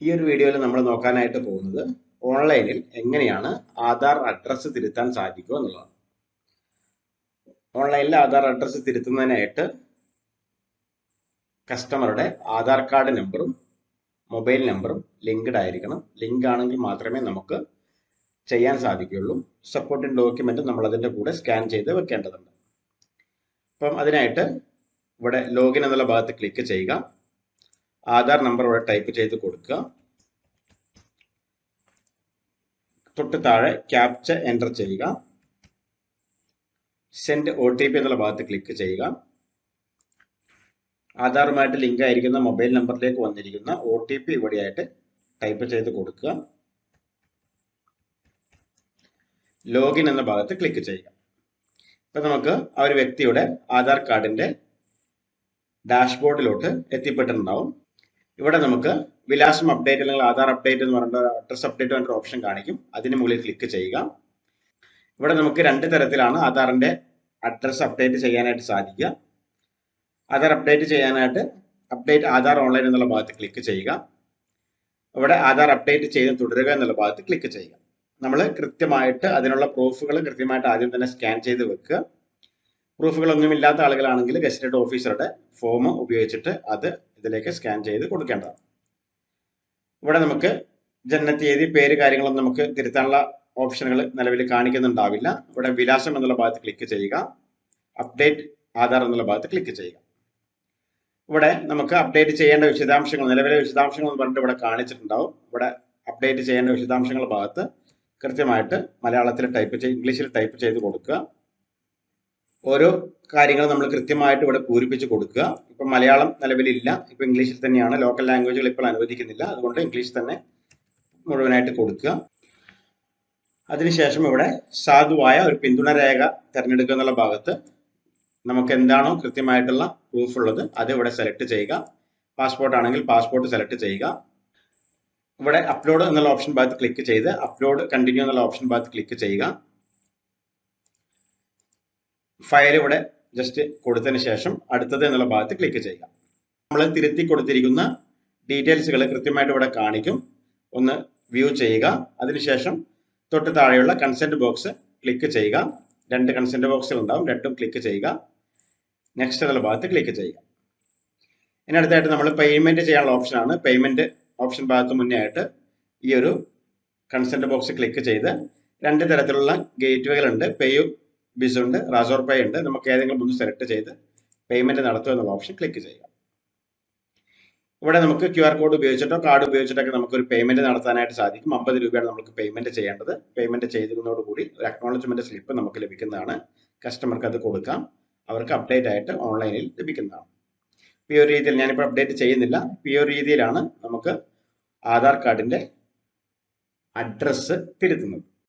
ഈ ഒരു വീഡിയോയിൽ നമ്മൾ നോക്കാനായിട്ട് പോകുന്നത് ഓൺലൈനിൽ എങ്ങനെയാണ് ആധാർ അഡ്രസ്സ് തിരുത്താൻ സാധിക്കുക എന്നുള്ളതാണ്. ഓൺലൈനിൽ ആധാർ അഡ്രസ്സ് തിരുത്തുന്നതിനായിട്ട് കസ്റ്റമറുടെ ആധാർ കാർഡ് നമ്പറും മൊബൈൽ നമ്പറും ലിങ്ക്ഡ് ആയിരിക്കണം. ലിങ്ക് ആണെങ്കിൽ മാത്രമേ നമുക്ക് ചെയ്യാൻ സാധിക്കുകയുള്ളൂ. സപ്പോർട്ടിങ് ഡോക്യുമെന്റ് നമ്മൾ അതിന്റെ കൂടെ സ്കാൻ ചെയ്ത് വെക്കേണ്ടതുണ്ട്. അപ്പം അതിനായിട്ട് ഇവിടെ ലോഗിൻ എന്നുള്ള ഭാഗത്ത് ക്ലിക്ക് ചെയ്യുക. ആധാർ നമ്പർ ഇവിടെ ടൈപ്പ് ചെയ്ത് കൊടുക്കുക. തൊട്ട് താഴെ ക്യാപ്ച എന്റർ ചെയ്യുക. സെൻഡ് ഒ ടി പി എന്നുള്ള ഭാഗത്ത് ക്ലിക്ക് ചെയ്യുക. ആധാറുമായിട്ട് ലിങ്ക് ആയിരിക്കുന്ന മൊബൈൽ നമ്പറിലേക്ക് വന്നിരിക്കുന്ന ഒ ടി പി ഇവിടെയായിട്ട് ടൈപ്പ് ചെയ്ത് കൊടുക്കുക. ലോഗിൻ എന്ന ഭാഗത്ത് ക്ലിക്ക് ചെയ്യുക. ഇപ്പം നമുക്ക് ആ ഒരു വ്യക്തിയുടെ ആധാർ കാർഡിന്റെ ഡാഷ്ബോർഡിലോട്ട് എത്തിപ്പെട്ടിട്ടുണ്ടാവും. ഇവിടെ നമുക്ക് വിലാസം അപ്ഡേറ്റ് അല്ലെങ്കിൽ ആധാർ അപ്ഡേറ്റ് എന്ന് പറഞ്ഞ അഡ്രസ് അപ്ഡേറ്റ് എന്ന ഓപ്ഷൻ കാണിക്കും. അതിന് മുകളിൽ ക്ലിക്ക് ചെയ്യുക. ഇവിടെ നമുക്ക് രണ്ട് തരത്തിലാണ് ആധാറിന്റെ അഡ്രസ് അപ്ഡേറ്റ് ചെയ്യാനായിട്ട് സാധിക്കുക. ആധാർ അപ്ഡേറ്റ് ചെയ്യാനായിട്ട് അപ്ഡേറ്റ് ആധാർ ഓൺലൈൻ എന്നുള്ള ഭാഗത്ത് ക്ലിക്ക് ചെയ്യുക. ഇവിടെ ആധാർ അപ്ഡേറ്റ് ചെയ്ത് തുടരുക എന്നുള്ള ഭാഗത്ത് ക്ലിക്ക് ചെയ്യുക. നമ്മൾ കൃത്യമായിട്ട് അതിനുള്ള പ്രൂഫുകൾ കൃത്യമായിട്ട് ആദ്യം തന്നെ സ്കാൻ ചെയ്ത് വെക്കുക. പ്രൂഫുകളൊന്നും ഇല്ലാത്ത ആളുകളാണെങ്കിൽ ഗസ്റ്റഡ് ഓഫീസറുടെ ഫോം ഉപയോഗിച്ചിട്ട് അത് ഇതിലേക്ക് സ്കാൻ ചെയ്ത് കൊടുക്കേണ്ടതാണ്. ഇവിടെ നമുക്ക് ജനനത്തീയതി പേര് കാര്യങ്ങളൊന്നും നമുക്ക് തിരുത്താനുള്ള ഓപ്ഷനുകൾ നിലവിൽ കാണിക്കുന്നുണ്ടാവില്ല. ഇവിടെ വിലാസം എന്നുള്ള ഭാഗത്ത് ക്ലിക്ക് ചെയ്യുക. അപ്ഡേറ്റ് ആധാർ എന്നുള്ള ഭാഗത്ത് ക്ലിക്ക് ചെയ്യുക. ഇവിടെ നമുക്ക് അപ്ഡേറ്റ് ചെയ്യേണ്ട വിശദാംശങ്ങൾ നിലവിലെ വിശദാംശങ്ങൾ എന്ന് പറഞ്ഞിട്ട് ഇവിടെ കാണിച്ചിട്ടുണ്ടാവും. ഇവിടെ അപ്ഡേറ്റ് ചെയ്യേണ്ട വിശദാംശങ്ങൾ ഭാഗത്ത് കൃത്യമായിട്ട് മലയാളത്തിൽ ടൈപ്പ് ചെയ്ത് ഇംഗ്ലീഷിൽ ടൈപ്പ് ചെയ്ത് കൊടുക്കുക. ഓരോ കാര്യങ്ങൾ നമ്മൾ കൃത്യമായിട്ട് ഇവിടെ പൂരിപ്പിച്ച് കൊടുക്കുക. ഇപ്പം മലയാളം നിലവിലില്ല. ഇപ്പം ഇംഗ്ലീഷിൽ തന്നെയാണ്. ലോക്കൽ ലാംഗ്വേജുകൾ ഇപ്പോൾ അനുവദിക്കുന്നില്ല. അതുകൊണ്ട് ഇംഗ്ലീഷ് തന്നെ മുഴുവനായിട്ട് കൊടുക്കുക. അതിനുശേഷം ഇവിടെ സാധുവായ ഒരു പിന്തുണ രേഖ തിരഞ്ഞെടുക്കുക എന്നുള്ള ഭാഗത്ത് നമുക്ക് എന്താണോ കൃത്യമായിട്ടുള്ള പ്രൂഫ് ഉള്ളത് അത് ഇവിടെ സെലക്ട് ചെയ്യുക. പാസ്പോർട്ട് ആണെങ്കിൽ പാസ്പോർട്ട് സെലക്ട് ചെയ്യുക. ഇവിടെ അപ്ലോഡ് എന്നുള്ള ഓപ്ഷൻ ഭാഗത്ത് ക്ലിക്ക് ചെയ്ത് അപ്ലോഡ് കണ്ടിന്യൂ എന്നുള്ള ഓപ്ഷൻ ഭാഗത്ത് ക്ലിക്ക് ചെയ്യുക. ഫയൽ ഇവിടെ ജസ്റ്റ് കൊടുത്തതിന് ശേഷം അടുത്തത് എന്നുള്ള ഭാഗത്ത് ക്ലിക്ക് ചെയ്യുക. നമ്മൾ തിരുത്തി കൊടുത്തിരിക്കുന്ന ഡീറ്റെയിൽസുകൾ കൃത്യമായിട്ട് ഇവിടെ കാണിക്കും. ഒന്ന് വ്യൂ ചെയ്യുക. അതിനുശേഷം തൊട്ട് താഴെയുള്ള കൺസെന്റ് ബോക്സ് ക്ലിക്ക് ചെയ്യുക. രണ്ട് കൺസെന്റ് ബോക്സുകൾ ഉണ്ടാവും. രണ്ടും ക്ലിക്ക് ചെയ്യുക. നെക്സ്റ്റ് എന്നുള്ള ഭാഗത്ത് ക്ലിക്ക് ചെയ്യുക. ഇനി അടുത്തായിട്ട് നമ്മൾ പേയ്മെന്റ് ചെയ്യാനുള്ള ഓപ്ഷനാണ് പേയ്മെന്റ് ഓപ്ഷൻ ഭാഗത്ത് മുന്നേ ആയിട്ട് ഈ ഒരു കൺസെന്റ് ബോക്സ് ക്ലിക്ക് ചെയ്ത് രണ്ട് തരത്തിലുള്ള ഗേറ്റ് വേകളുണ്ട് പേയു ബിസ് ഉണ്ട് റാസോർ പേ ഉണ്ട്. നമുക്ക് ഏതെങ്കിലും ഒന്ന് സെലക്ട് ചെയ്ത് പേയ്മെന്റ് നടത്തുക എന്നുള്ള ഓപ്ഷൻ ക്ലിക്ക് ചെയ്യുക. ഇവിടെ നമുക്ക് ക്യു ആർ കോഡ് ഉപയോഗിച്ചിട്ടോ കാർഡ് ഉപയോഗിച്ചിട്ടൊക്കെ നമുക്ക് ഒരു പേയ്മെന്റ് നടത്താനായിട്ട് സാധിക്കും. അമ്പത് രൂപയാണ് നമുക്ക് പേയ്മെന്റ് ചെയ്യേണ്ടത്. പേയ്മെന്റ് ചെയ്തതോടുകൂടി ഒരു അക്നോളജ്മെന്റ് സ്ലിപ്പ് നമുക്ക് ലഭിക്കുന്നതാണ്. കസ്റ്റമർക്ക് അത് കൊടുക്കാം. അവർക്ക് അപ്ഡേറ്റ് ആയിട്ട് ഓൺലൈനിൽ ലഭിക്കുന്നതാണ്. ഈ ഒരു രീതിയിൽ ഞാനിപ്പോൾ അപ്ഡേറ്റ് ചെയ്യുന്നില്ല. ഈ ഒരു രീതിയിലാണ് നമുക്ക് ആധാർ കാർഡിന്റെ അഡ്രസ്സ് തിരുത്തുന്നത്.